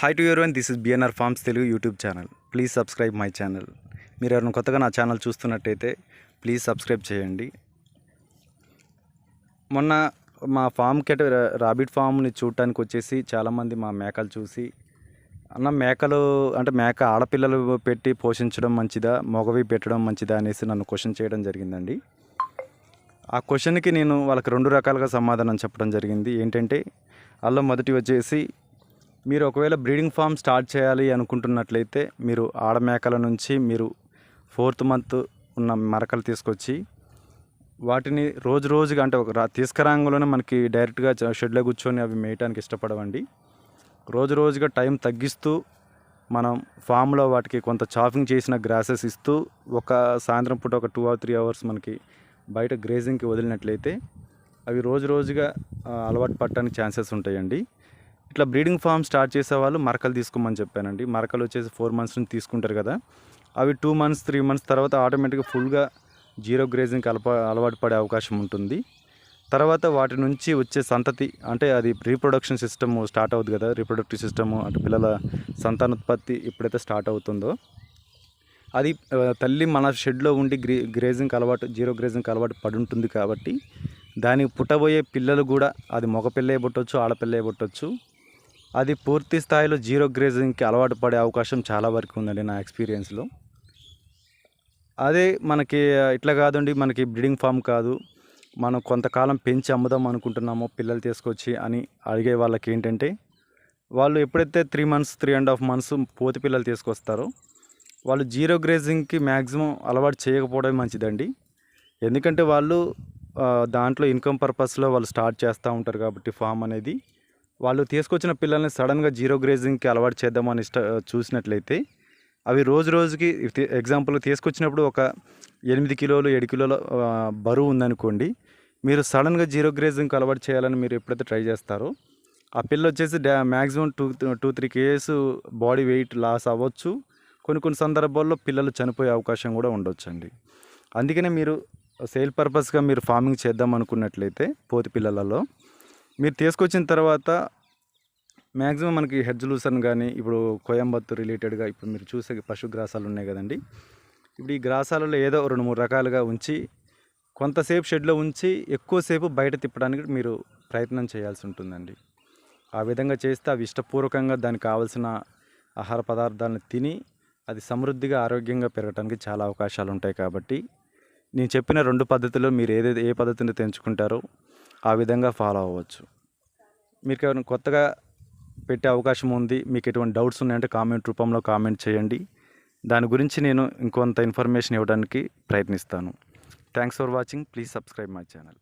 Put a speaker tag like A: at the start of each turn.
A: Hi to your one this is BNR Farms Telugu YouTube channel please subscribe my channel మీరు ఎవరైనా కొత్తగా నా channel చూస్తున్నట్టయితే please subscribe చేయండి. మొన్న మా ఫామ్ కెట రాబిట్ ఫామ్ని చూడటానికి వచ్చేసి చాలామంది మా మేకలు చూసి అన్న మేకలు అంటే మేక ఆడపిల్లలు పెట్టి పోషించడం మంచిదా? మగవి పెట్టడం మంచిదా? అనేసి నన్ను క్వశ్చన్ చేయడం జరిగిందండి. ఆ క్వశ్చన్కి నేను వాళ్ళకి రెండు రకాలుగా సమాధానం చెప్పడం జరిగింది. ఏంటంటే అందులో మొదటి వచ్చేసి మీరు ఒకవేళ బ్రీడింగ్ ఫామ్ స్టార్ట్ చేయాలి అనుకుంటున్నట్లయితే మీరు ఆడమేకల నుంచి మీరు ఫోర్త్ మంత్ ఉన్న మరకలు తీసుకొచ్చి వాటిని రోజు రోజుగా అంటే ఒక తీసుకురాంగంలోనే తీసుకురాంగలోనే మనకి డైరెక్ట్గా షెడ్లో కూర్చొని అవి మేయటానికి ఇష్టపడవండి. రోజు రోజుగా టైం తగ్గిస్తూ మనం ఫామ్లో వాటికి కొంత చాఫింగ్ చేసిన గ్రాసెస్ ఇస్తూ ఒక సాయంత్రం పూట ఒక టూ ఆర్ త్రీ అవర్స్ మనకి బయట గ్రేజింగ్కి వదిలినట్లయితే అవి రోజు రోజుగా అలవాటు పట్టడానికి ఛాన్సెస్ ఉంటాయండి. ఇట్లా బ్రీడింగ్ ఫామ్ స్టార్ట్ చేసేవాళ్ళు మరకలు తీసుకోమని చెప్పానండి. మరకలు వచ్చేసి ఫోర్ మంత్స్ నుంచి తీసుకుంటారు కదా. అవి టూ మంత్స్ త్రీ మంత్స్ తర్వాత ఆటోమేటిక్గా ఫుల్గా జీరో గ్రేజింగ్కి అలప అలవాటు పడే అవకాశం ఉంటుంది. తర్వాత వాటి నుంచి వచ్చే సంతతి అంటే అది రీప్రొడక్షన్ సిస్టమ్ స్టార్ట్ అవుతుంది కదా. రీప్రొడక్టివ్ సిస్టమ్ అంటే పిల్లల సంతానోత్పత్తి ఎప్పుడైతే స్టార్ట్ అవుతుందో అది తల్లి మన షెడ్లో ఉండి గ్రే గ్రేజింగ్కి అలవాటు జీరో గ్రేజింగ్కి అలవాటు పడి ఉంటుంది కాబట్టి దానికి పుట్టబోయే పిల్లలు కూడా అది మగపిల్ల పుట్టవచ్చు పుట్టొచ్చు ఆడపిల్లే పుట్టొచ్చు. అది పూర్తి స్థాయిలో జీరో గ్రేజింగ్కి అలవాటు పడే అవకాశం చాలా వరకు ఉందండి నా ఎక్స్పీరియన్స్లో. అదే మనకి ఇట్లా కాదండి మనకి బ్రీడింగ్ ఫామ్ కాదు. మనం కొంతకాలం పెంచి అమ్ముదాం అనుకుంటున్నామో పిల్లలు తీసుకొచ్చి అని అడిగే వాళ్ళకి ఏంటంటే వాళ్ళు ఎప్పుడైతే three months three and half months పోతి పిల్లలు తీసుకొస్తారో వాళ్ళు జీరో గ్రేజింగ్కి మ్యాక్సిమం అలవాటు చేయకపోవడం మంచిదండి. ఎందుకంటే వాళ్ళు దాంట్లో ఇన్కమ్ పర్పస్లో వాళ్ళు స్టార్ట్ చేస్తూ ఉంటారు కాబట్టి ఫామ్ అనేది. వాళ్ళు తీసుకొచ్చిన పిల్లల్ని సడన్గా జీరో గ్రేజింగ్కి అలవాటు చేద్దామని ఇష్ట చూసినట్లయితే అవి రోజు రోజుకి ఎగ్జాంపుల్ తీసుకొచ్చినప్పుడు ఒక ఎనిమిది కిలోలు ఏడు కిలోల బరువు ఉందనుకోండి మీరు సడన్గా జీరో గ్రేజింగ్కి అలవాటు చేయాలని మీరు ఎప్పుడైతే ట్రై చేస్తారో ఆ పిల్ల వచ్చేసి డ్యా maximum two two three kgs body weight loss అవ్వచ్చు. కొన్ని కొన్ని సందర్భాల్లో పిల్లలు చనిపోయే అవకాశం కూడా ఉండొచ్చండి. అందుకనే మీరు సేల్ పర్పస్గా మీరు ఫార్మింగ్ చేద్దాం అనుకున్నట్లయితే పోతి పిల్లలలో మీరు తీసుకొచ్చిన తర్వాత మ్యాక్సిమం మనకి హెడ్జ్ లూసన్ కానీ ఇప్పుడు కోయంబత్తు రిలేటెడ్గా ఇప్పుడు మీరు చూసే పశుగ్రాసాలు ఉన్నాయి కదండి. ఇప్పుడు ఈ గ్రాసాలలో ఏదో రెండు మూడు రకాలుగా ఉంచి కొంతసేపు షెడ్లో ఉంచి ఎక్కువసేపు బయట తిప్పడానికి మీరు ప్రయత్నం చేయాల్సి ఉంటుందండి. ఆ విధంగా చేస్తే అవి ఇష్టపూర్వకంగా దానికి కావాల్సిన ఆహార పదార్థాలను తిని అది సమృద్ధిగా ఆరోగ్యంగా పెరగడానికి చాలా అవకాశాలు ఉంటాయి కాబట్టి నేను చెప్పిన రెండు పద్ధతుల్లో మీరు ఏదైతే ఏ పద్ధతిని తెంచుకుంటారో ఆ విధంగా ఫాలో అవ్వచ్చు. మీకు ఎవరైనా కొత్తగా పెట్టే అవకాశం ఉంది? మీకు ఎటువంటి డౌట్స్ ఉన్నాయంటే కామెంట్ రూపంలో కామెంట్ చేయండి. దాని గురించి నేను ఇంకొంత ఇన్ఫర్మేషన్ ఇవ్వడానికి ప్రయత్నిస్తాను. Thanks for watching please subscribe my channel